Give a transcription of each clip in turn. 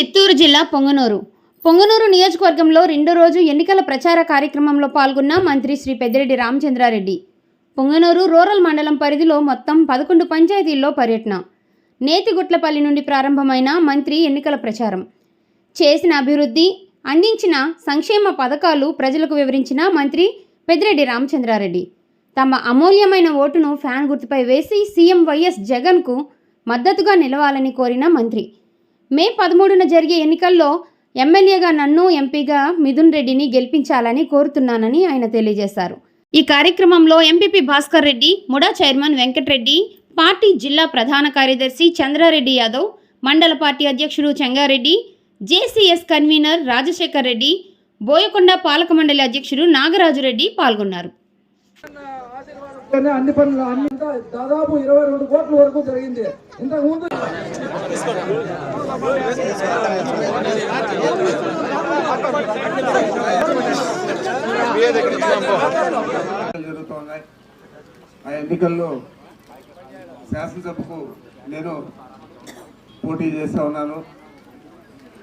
చిత్తూరు జిల్లా పొంగనూరు. పొంగనూరు నియోజకవర్గంలో రెండో రోజు ఎన్నికల ప్రచార కార్యక్రమంలో పాల్గొన్న మంత్రి శ్రీ పెద్దిరెడ్డి రామచంద్రారెడ్డి. పొంగనూరు రూరల్ మండలం పరిధిలో మొత్తం పదకొండు పంచాయతీల్లో పర్యటన. నేతిగుట్లపల్లి నుండి ప్రారంభమైన మంత్రి ఎన్నికల ప్రచారం. చేసిన అభివృద్ధి అందించిన సంక్షేమ పథకాలు ప్రజలకు వివరించిన మంత్రి పెద్దిరెడ్డి రామచంద్రారెడ్డి. తమ అమూల్యమైన ఓటును ఫ్యాన్ గుర్తుపై వేసి సీఎం వైఎస్ జగన్కు మద్దతుగా నిలవాలని కోరిన మంత్రి. మే పదమూడున జరిగే ఎన్నికల్లో ఎమ్మెల్యేగా నన్ను ఎంపీగా మిథున్ రెడ్డిని గెలిపించాలని కోరుతున్నానని ఆయన తెలియజేశారు. ఈ కార్యక్రమంలో MPP Bhaskar Reddy MUDA chairman Venkatareddy party జిల్లా ప్రధాన కార్యదర్శి చంద్రారెడ్డి యాదవ్ మండల పార్టీ అధ్యక్షుడు చెంగారెడ్డి జేసీఎస్ కన్వీనర్ రాజశేఖర్ రెడ్డి బోయకొండ పాలక మండలి అధ్యక్షుడు నాగరాజు రెడ్డి పాల్గొన్నారు. అన్ని పనులు అన్ని దాదాపు ఇరవై రెండు కోట్ల వరకు జరిగింది. ఇంతకు ముందు జరుగుతున్నాయి ఆ ఎన్నికల్లో శాసనసభకు నేను పోటీ చేస్తా ఉన్నాను.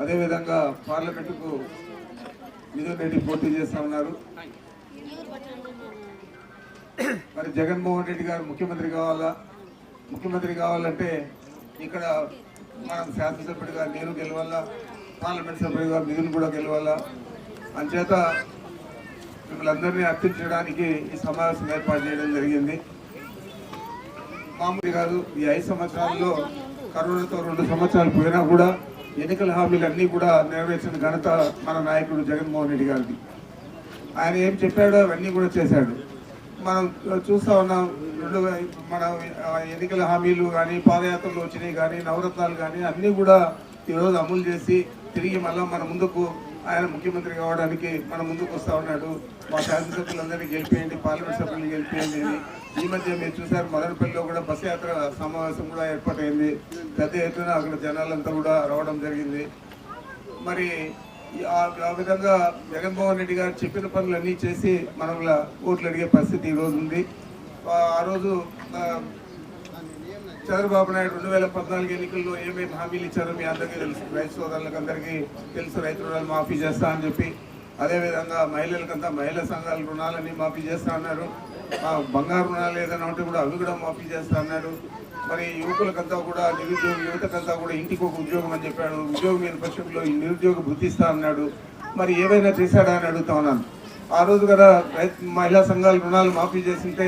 అదేవిధంగా పార్లమెంటుకు మిథున్ రెడ్డి పోటీ చేస్తా ఉన్నారు. మరి జగన్మోహన్ రెడ్డి గారు ముఖ్యమంత్రి కావాలా? ముఖ్యమంత్రి కావాలంటే ఇక్కడ మనం శాసనసభ్యుడిగా నేను గెలవాలా పార్లమెంట్ సభ్యుడిగా మిథున్ కూడా గెలవాలా. అంచేత మిమ్మల్ని అందరినీ అర్థించడానికి ఈ సమావేశం ఏర్పాటు చేయడం జరిగింది. మామూలు కాదు ఈ ఐదు సంవత్సరాల్లో కరోనాతో రెండు సంవత్సరాలు పోయినా కూడా ఎన్నికల హామీలన్నీ కూడా నెరవేర్చిన ఘనత మన నాయకుడు జగన్మోహన్ రెడ్డి గారిది. ఆయన ఏం చెప్పాడో అవన్నీ కూడా చేశాడు. మనం చూస్తా ఉన్నాం రెండు మన ఎన్నికల హామీలు కానీ పాదయాత్రలు వచ్చినాయి కానీ నవరత్నాలు కానీ అన్నీ కూడా ఈరోజు అమలు చేసి తిరిగి మళ్ళీ మన ముందుకు ఆయన ముఖ్యమంత్రి కావడానికి మన ముందుకు వస్తూ ఉన్నాడు. మా శాసనసభ్యులందరినీ గెలిపేయండి పార్లమెంట్ సభ్యులను గెలిపేయండి అని. ఈ మధ్య మీరు చూసారు మదనపల్లిలో కూడా బస్ యాత్ర సమావేశం కూడా ఏర్పాటైంది. పెద్ద ఎత్తున అక్కడ జనాలంతా కూడా రావడం జరిగింది. మరి ఆ విధంగా జగన్మోహన్ రెడ్డి గారు చెప్పిన పనులన్నీ చేసి మనల్ని ఓట్లు అడిగే పరిస్థితి ఈరోజు ఉంది. ఆ రోజు చంద్రబాబు నాయుడు రెండు వేల పద్నాలుగు ఎన్నికల్లో ఏమేమి హామీలు ఇచ్చారో మీ అందరికీ తెలుసు. రైతు సోదరులకు అందరికీ తెలుసు రైతు రుణాలు మాఫీ చేస్తా అని చెప్పి. అదేవిధంగా మహిళలకంతా మహిళా సంఘాల రుణాలన్నీ మాఫీ చేస్తా అన్నారు. బంగారు రుణాలు ఏదైనా ఉంటే కూడా అవి కూడా మాఫీ చేస్తా అన్నారు. మరి యువకులకంతా కూడా నిరుద్యోగ యువతకంతా కూడా ఇంటికి ఒక ఉద్యోగం అని చెప్పాడు. ఉద్యోగం లేని పక్షంలో ఈ నిరుద్యోగ వృత్తిస్తా అన్నాడు. మరి ఏవైనా చేశాడా అని అడుగుతా ఉన్నాను. ఆ రోజు కదా రైతు మహిళా సంఘాలు రుణాలు మాఫీ చేసింటే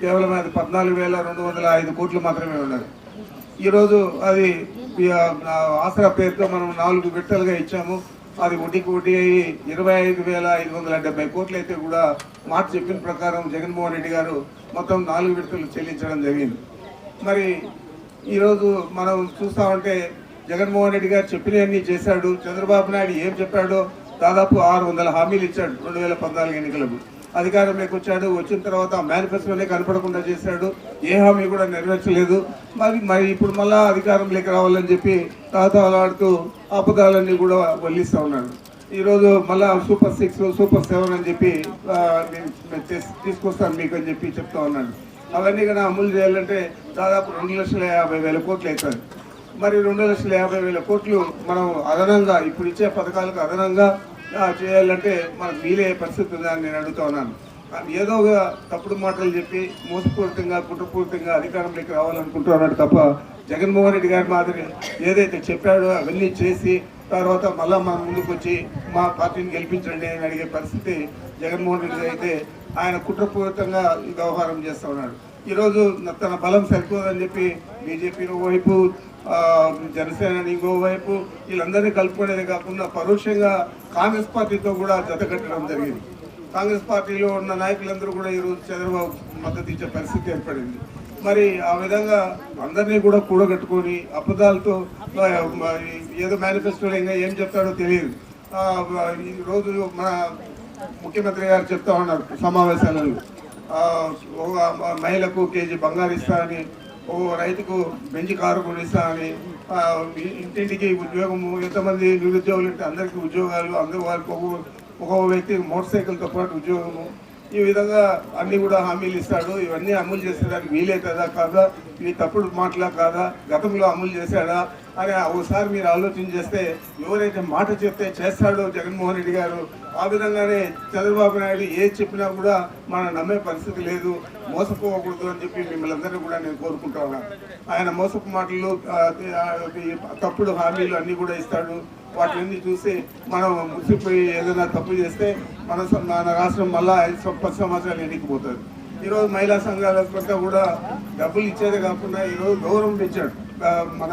కేవలం అది పద్నాలుగు వేల రెండు వందల ఐదు కోట్లు మాత్రమే ఉన్నది ఈరోజు అది ఆసరా పేరుతో మనం నాలుగు విడతలుగా ఇచ్చాము. అది వడ్డీకి వడ్డీ అయ్యి ఇరవై ఐదు వేల ఐదు వందల డెబ్బై కోట్లు అయితే కూడా మాట చెప్పిన ప్రకారం జగన్మోహన్ రెడ్డి గారు మొత్తం నాలుగు విడతలు చెల్లించడం జరిగింది. మరి ఈరోజు మనం చూస్తా ఉంటే జగన్మోహన్ రెడ్డి గారు చెప్పినవన్నీ చేశాడు చంద్రబాబు నాయుడు ఏం చెప్పాడో దాదాపు ఆరు వందల హామీలు ఇచ్చాడు రెండు వేల పద్నాలుగు ఎన్నికలకు. అధికారంలోకి వచ్చాడు వచ్చిన తర్వాత మేనిఫెస్టోనే కనపడకుండా చేశాడు ఏ హామీ కూడా నెరవేర్చలేదు. మరి మరి ఇప్పుడు మళ్ళా అధికారంలోకి రావాలని చెప్పి తాతాలాడుతూ ఆపదాలన్నీ కూడా వల్లిస్తూ ఉన్నాడు. ఈరోజు మళ్ళా సూపర్ సిక్స్ సూపర్ సెవెన్ అని చెప్పి నేను తీసుకొస్తాను మీకు అని చెప్పి చెప్తా ఉన్నాడు. అవన్నీ కూడా అమలు చేయాలంటే దాదాపు రెండు లక్షల యాభై వేల కోట్లు అవుతుంది. మరి రెండు లక్షల యాభై వేల కోట్లు మనం అదనంగా ఇప్పుడు ఇచ్చే పథకాలకు అదనంగా చేయాలంటే మనకు వీలే పరిస్థితి ఉందని నేను అడుగుతా ఉన్నాను. ఏదో ఒక తప్పుడు మాటలు చెప్పి మోసపూరితంగా కుట్రపూరితంగా అధికారంలోకి రావాలనుకుంటున్నాడు తప్ప జగన్మోహన్ రెడ్డి గారి మాదిరి ఏదైతే చెప్పాడో అవన్నీ చేసి తర్వాత మళ్ళా మా ముందుకు వచ్చి మా పార్టీని గెలిపించండి అని అడిగే పరిస్థితి జగన్మోహన్ రెడ్డి అయితే ఆయన కుట్రపూరితంగా వ్యవహారం చేస్తూ ఉన్నాడు. ఈరోజు తన బలం సరిపోదని చెప్పి బీజేపీని వైపు జనసేన ఇంకో వైపు వీళ్ళందరినీ కలుపుకునేది కాకుండా పరోక్షంగా కాంగ్రెస్ పార్టీతో కూడా జతకట్టడం జరిగింది. కాంగ్రెస్ పార్టీలో ఉన్న నాయకులందరూ కూడా ఈరోజు చంద్రబాబు మద్దతు ఇచ్చే పరిస్థితి ఏర్పడింది. మరి ఆ విధంగా అందరినీ కూడా కూడగట్టుకొని అబద్ధాలతో ఏదో మేనిఫెస్టోలో ఇంకా ఏం చెప్తాడో తెలియదు. ఈరోజు ఈ రోజు మన ముఖ్యమంత్రి గారు చెప్తా ఉన్నారు సమావేశాలలో. ఒక మహిళకు కేజీ బంగారు ఇస్తా అని ఓ రైతుకు బెంచి కారు కొనిస్తా అని ఇంటింటికి ఉద్యోగము ఎంతమంది నిరుద్యోగులు ఉంటే అందరికీ ఉద్యోగాలు అందరూ వాళ్ళకి ఒక్కొక్క వ్యక్తికి మోటార్ సైకిల్తో పాటు ఉద్యోగము ఈ విధంగా అన్ని కూడా హామీలు ఇస్తాడు. ఇవన్నీ అమలు చేసేదానికి వీలవుతుందా కాదా? ఇవి తప్పుడు మాటలా కాదా? గతంలో అమలు చేశాడా? అని ఒకసారి మీరు ఆలోచన చేస్తే ఎవరైతే మాట చెప్తే చేస్తాడో జగన్మోహన్ రెడ్డి గారు ఆ విధంగానే చంద్రబాబు నాయుడు ఏది చెప్పినా కూడా మనం నమ్మే పరిస్థితి లేదు. మోసపోకూడదు అని చెప్పి మిమ్మల్ని అందరినీ కూడా నేను కోరుకుంటా ఉన్నాను. ఆయన మోసపు మాటలు తప్పుడు హామీలు అన్నీ కూడా ఇస్తాడు. వాటిని చూసి మనం ముసిపోయి ఏదైనా తప్పు చేస్తే మన మన రాష్ట్రం మళ్ళా పది సంవత్సరాలు ఎన్నికపోతుంది ఈరోజు మహిళా సంఘాల పట్ల కూడా డబ్బులు ఇచ్చేది కాకుండా ఈరోజు గౌరవం పెంచాడు. మన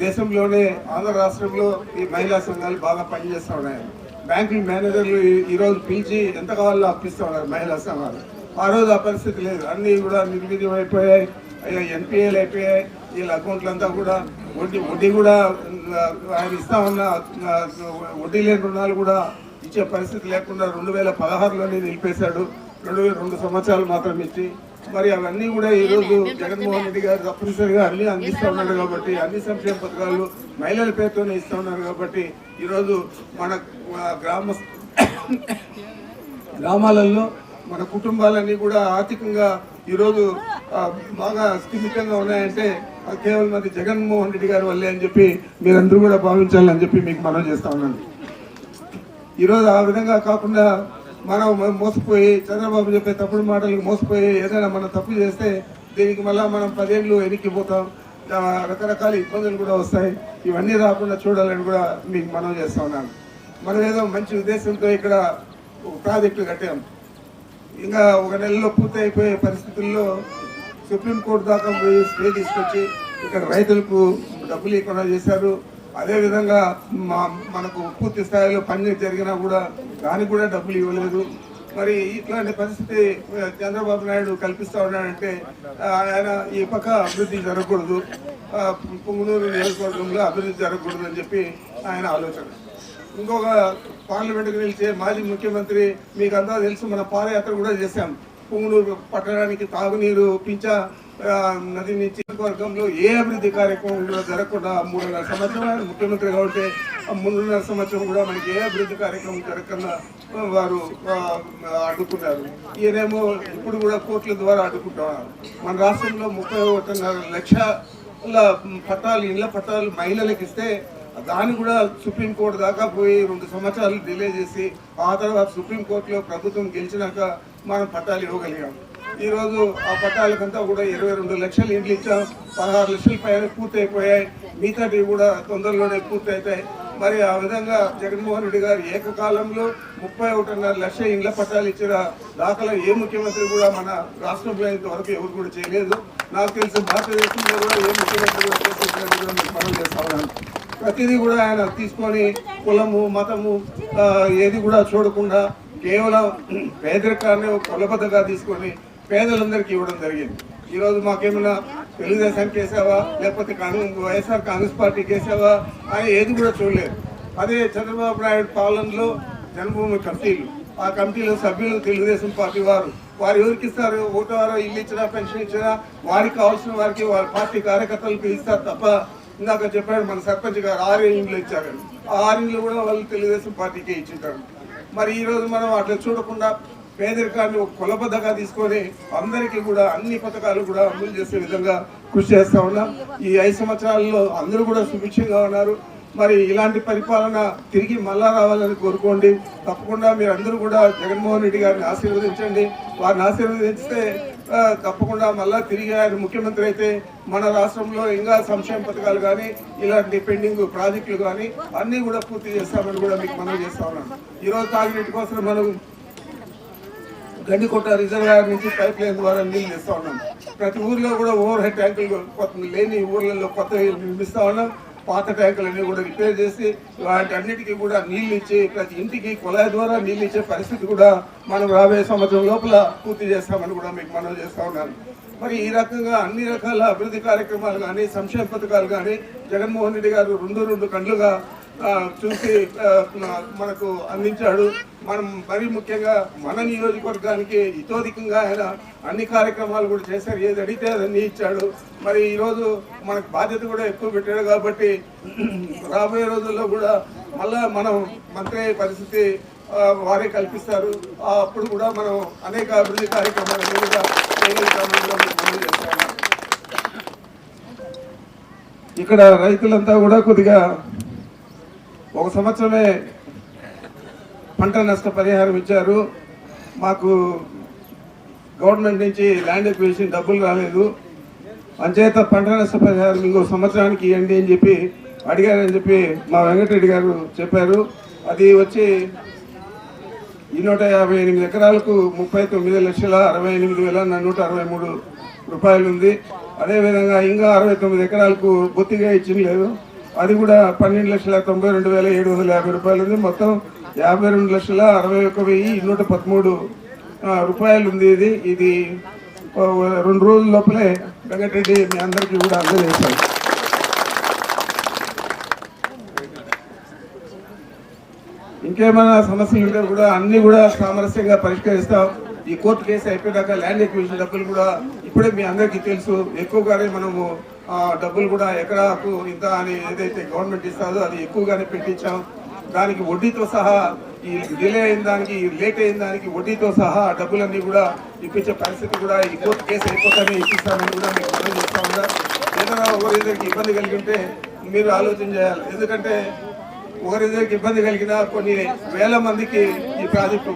దేశంలోనే ఆంధ్ర రాష్ట్రంలో ఈ మహిళా సంఘాలు బాగా పనిచేస్తూ ఉన్నాయి. బ్యాంకుల మేనేజర్లు ఈరోజు పిలిచి ఎంత కావాలో అప్పిస్తూ ఉన్నారు మహిళా సంఘాలు. ఆ రోజు ఆ పరిస్థితి లేదు. అన్నీ కూడా నిర్వీర్యం ఎన్పిఏలు అయిపోయాయి వీళ్ళ అకౌంట్లు అంతా కూడా వడ్డీ వడ్డీ కూడా ఆయన ఇస్తా ఉన్న వడ్డీ లేని రుణాలు కూడా ఇచ్చే పరిస్థితి లేకుండా రెండు వేల పదహారులోనే నిలిపేశాడు. రెండు వేల రెండు సంవత్సరాలు మాత్రం ఇచ్చి మరి అవన్నీ కూడా ఈ రోజు జగన్మోహన్ రెడ్డి గారు తప్పనిసరిగా అన్ని అందిస్తూ ఉన్నాడు కాబట్టి అన్ని సంక్షేమ పథకాలు మహిళల పేరుతోనే ఇస్తూ ఉన్నారు కాబట్టి ఈరోజు మన గ్రామ గ్రామాలలో మన కుటుంబాలన్నీ కూడా ఆర్థికంగా ఈరోజు బాగా స్థిమితంగా ఉన్నాయంటే కేవలం అది జగన్మోహన్ రెడ్డి గారు వల్లే అని చెప్పి మీరందరూ కూడా భావించాలని చెప్పి మీకు మనం చేస్తా ఉన్నాను. ఈరోజు ఆ విధంగా కాకుండా మనం మోసపోయి చంద్రబాబు చెప్పే తప్పుడు మాటలకు మోసపోయి ఏదైనా మనం తప్పు చేస్తే దీనికి మళ్ళీ మనం పదేళ్ళు వెనక్కిపోతాం రకరకాల ఇబ్బందులు కూడా వస్తాయి. ఇవన్నీ రాకుండా చూడాలని కూడా మీకు మనం చేస్తా ఉన్నాను. మనం ఏదో మంచి ఉద్దేశంతో ఇక్కడ ప్రాజెక్టులు ప్రాజెక్టు కట్టాం. ఇంకా ఒక నెలలో పూర్తి అయిపోయే పరిస్థితుల్లో సుప్రీంకోర్టు దాకా పోయి స్టే తీసుకొచ్చి ఇక్కడ రైతులకు డబ్బులు ఇవ్వకుండా చేశారు. అదేవిధంగా మా మనకు పూర్తి స్థాయిలో పని జరిగినా కూడా దానికి కూడా డబ్బులు ఇవ్వలేదు. మరి ఇట్లాంటి పరిస్థితి చంద్రబాబు నాయుడు కల్పిస్తూ ఉన్నాడంటే ఆయన ఈ పక్క అభివృద్ధి జరగకూడదు. పుంగునూరు నియోజకవర్గంలో అభివృద్ధి జరగకూడదు అని చెప్పి ఆయన ఆలోచన. ఇంకొక పార్లమెంట్కి నిలిచే మాజీ ముఖ్యమంత్రి మీకు అంతా తెలుసు మన పాదయాత్ర కూడా చేశాం. పుంగనూరు పట్టణానికి తాగునీరు పింఛ నది నుంచి వర్గంలో ఏ అభివృద్ధి కార్యక్రమం జరగకుండా మూడున్నర సంవత్సరం ముఖ్యమంత్రిగా ఉంటే ఆ మూడున్నర సంవత్సరం కూడా మనకి ఏ అభివృద్ధి కార్యక్రమం జరగకుండా వారు అడ్డుకున్నారు. ఈయనేమో ఇప్పుడు కూడా కోట్ల ద్వారా అడ్డుకుంటున్నారు. మన రాష్ట్రంలో ముప్పై ఒకటిన్నర లక్షల పట్టాలు ఇళ్ళ పట్టాలు మహిళలకు ఇస్తే దాన్ని కూడా సుప్రీంకోర్టు దాకా పోయి రెండు సంవత్సరాలు డిలే చేసి ఆ తర్వాత సుప్రీంకోర్టులో ప్రభుత్వం గెలిచినాక మనం పట్టాలు ఇవ్వగలిగాం. ఈరోజు ఆ పట్టాలకంతా కూడా ఇరవై రెండు లక్షలు ఇండ్లు ఇచ్చాం పదహారు లక్షల పైన పూర్తయిపోయాయి మిగతావి కూడా తొందరలోనే పూర్తయితాయి. మరి ఆ విధంగా జగన్మోహన్ రెడ్డి గారు ఏకకాలంలో ముప్పై ఒకటిన్నర లక్ష ఇండ్ల పట్టాలు ఇచ్చిన దాఖలా ఏ ముఖ్యమంత్రి కూడా మన రాష్ట్రంలో ఇంతవరకు ఎవరు కూడా చేయలేదు. నాకు తెలిసి భారతదేశంలో కూడా ఏ ముఖ్యమంత్రి కూడా చేసేసినట్టు మనం చేస్తా ఉన్నాను. ప్రతిదీ కూడా ఆయన తీసుకొని కులము మతము ఏది కూడా చూడకుండా కేవలం పేదరికాన్ని ఒక తీసుకొని పేదలందరికీ ఇవ్వడం జరిగింది. ఈరోజు మాకేమైనా తెలుగుదేశానికి వేసావా లేకపోతే కాంగ్రెస్ వైఎస్ఆర్ కాంగ్రెస్ పార్టీకి వేసావా ఆయన ఏది కూడా చూడలేదు. అదే చంద్రబాబు నాయుడు పాలనలో జన్మభూమి కమిటీలు ఆ కమిటీలో సభ్యులు తెలుగుదేశం పార్టీ వారు. వారు ఎవరికి ఇస్తారు? ఓటు వారో ఇల్లు ఇచ్చినా పెన్షన్ ఇచ్చినా వారికి కావాల్సిన వారికి వారి పార్టీ కార్యకర్తలకు ఇస్తారు తప్ప ఇందాక చెప్పాడు మన సర్పంచ్ గారు ఆరు ఇండ్లు ఇచ్చారని ఆ కూడా వాళ్ళు తెలుగుదేశం పార్టీకే ఇచ్చింటారు. మరి ఈరోజు మనం అట్లా చూడకుండా పేదరికాన్ని ఒక కులబద్ధగా తీసుకొని అందరికీ కూడా అన్ని పథకాలు కూడా అమలు చేసే విధంగా కృషి చేస్తూ ఉన్నాం. ఈ ఐదు సంవత్సరాల్లో అందరూ కూడా సుభిక్షంగా ఉన్నారు. మరి ఇలాంటి పరిపాలన తిరిగి మళ్ళా రావాలని కోరుకోండి. తప్పకుండా మీరు అందరూ కూడా జగన్మోహన్ రెడ్డి గారిని ఆశీర్వదించండి. వారిని ఆశీర్వదిస్తే తప్పకుండా మళ్ళా తిరిగి ఆయన ముఖ్యమంత్రి అయితే మన రాష్ట్రంలో ఇంకా సంక్షేమ పథకాలు కానీ ఇలాంటి పెండింగ్ ప్రాజెక్టులు కానీ అన్నీ కూడా పూర్తి చేస్తామని కూడా మీకు మనం చేస్తా ఉన్నాను. ఈరోజు తాగినీటి కోసం మనం గండికోట రిజర్వాయర్ నుంచి పైప్ లైన్ ద్వారా నీళ్ళు తెస్తా ఉన్నాం. ప్రతి ఊర్లో కూడా ఓవర్ హెడ్ ట్యాంకులు లేని ఊర్లలో కొత్త నిర్మిస్తా ఉన్నాం. పాత ట్యాంకులన్నీ కూడా రిపేర్ చేసి వాటన్నిటికీ కూడా నీళ్ళు ఇచ్చి ప్రతి ఇంటికి కుళాయి ద్వారా నీళ్ళు ఇచ్చే పరిస్థితి కూడా మనం రాబోయే సంవత్సరం లోపల పూర్తి చేస్తామని కూడా మీకు మనం చేస్తా ఉన్నాను. మరి ఈ రకంగా అన్ని రకాల అభివృద్ధి కార్యక్రమాలు కానీ సంక్షేమ పథకాలు కానీ జగన్మోహన్ రెడ్డి గారు రెండు రెండు కండ్లుగా చూసి మనకు అందించాడు. మనం మరీ ముఖ్యంగా మన నియోజకవర్గానికి ఇతోధికంగా ఆయన అన్ని కార్యక్రమాలు కూడా చేశారు. ఏది అడిగితే అదన్నీ ఇచ్చాడు. మరి ఈరోజు మనకు బాధ్యత కూడా ఎక్కువ పెట్టాడు కాబట్టి రాబోయే రోజుల్లో కూడా మళ్ళా మనం మంత్రి పరిస్థితి వారే కల్పిస్తారు. అప్పుడు కూడా మనం అనేక అభివృద్ధి కార్యక్రమాలు కూడా ఇక్కడ రైతులంతా కూడా కొద్దిగా ఒక సంవత్సరమే పంట నష్ట పరిహారం ఇచ్చారు. మాకు గవర్నమెంట్ నుంచి ల్యాండ్ ఎక్విజిషన్ డబ్బులు రాలేదు. అంచేత పంట నష్ట పరిహారం ఇంకో సంవత్సరానికి ఇవ్వండి అని చెప్పి అడిగారని చెప్పి మా వెంకటరెడ్డి గారు చెప్పారు. అది వచ్చి ఈ నూట యాభై ఎనిమిది ఎకరాలకు ముప్పై తొమ్మిది లక్షల అరవై ఎనిమిది వేల నూట అరవై మూడు రూపాయలు ఉంది అదేవిధంగా ఇంకా అరవై తొమ్మిది ఎకరాలకు బొత్తిగా ఇచ్చింది లేదు. అది కూడా పన్నెండు లక్షల తొంభై రెండు వేల ఏడు వందల యాభై రూపాయలు ఉంది. మొత్తం యాభై రెండు లక్షల అరవై ఒక్క వెయ్యి నూట పదమూడు రూపాయలు ఉంది ఇది. ఇది రెండు రోజుల లోపలే వెంకటరెడ్డి మీ అందరికీ కూడా అందజేస్తాను ఇంకేమైనా సమస్యలు ఉంటే కూడా అన్ని కూడా సామరస్యంగా పరిష్కరిస్తాం. ఈ కోర్టు కేసు అయిపోయాక ల్యాండ్ ఎక్విజిషన్ డబ్బులు కూడా ఇప్పుడే మీ అందరికీ తెలుసు. ఎక్కువగానే మనము డబ్బులు కూడా ఎకరాకు ఇంత అని ఏదైతే గవర్నమెంట్ ఇస్తుందో అది ఎక్కువగానే పెట్టించాం. దానికి వడ్డీతో సహా ఈ డిలే అయిన దానికి లేట్ అయిన దానికి వడ్డీతో సహా డబ్బులన్నీ కూడా ఇప్పించే పరిస్థితి కూడా ఈ కోర్టు కేసు అయిపోతానే ఇప్పిస్తామని కూడా మీకు మనం చేస్తా ఉన్నా. ఏదైనా ఒకరిద్దరికి ఇబ్బంది కలిగి ఉంటే మీరు ఆలోచన చేయాలి. ఎందుకంటే ఒకరిద్దరికి ఇబ్బంది కలిగిన కొన్ని వేల మందికి ఈ ప్రాజెక్టు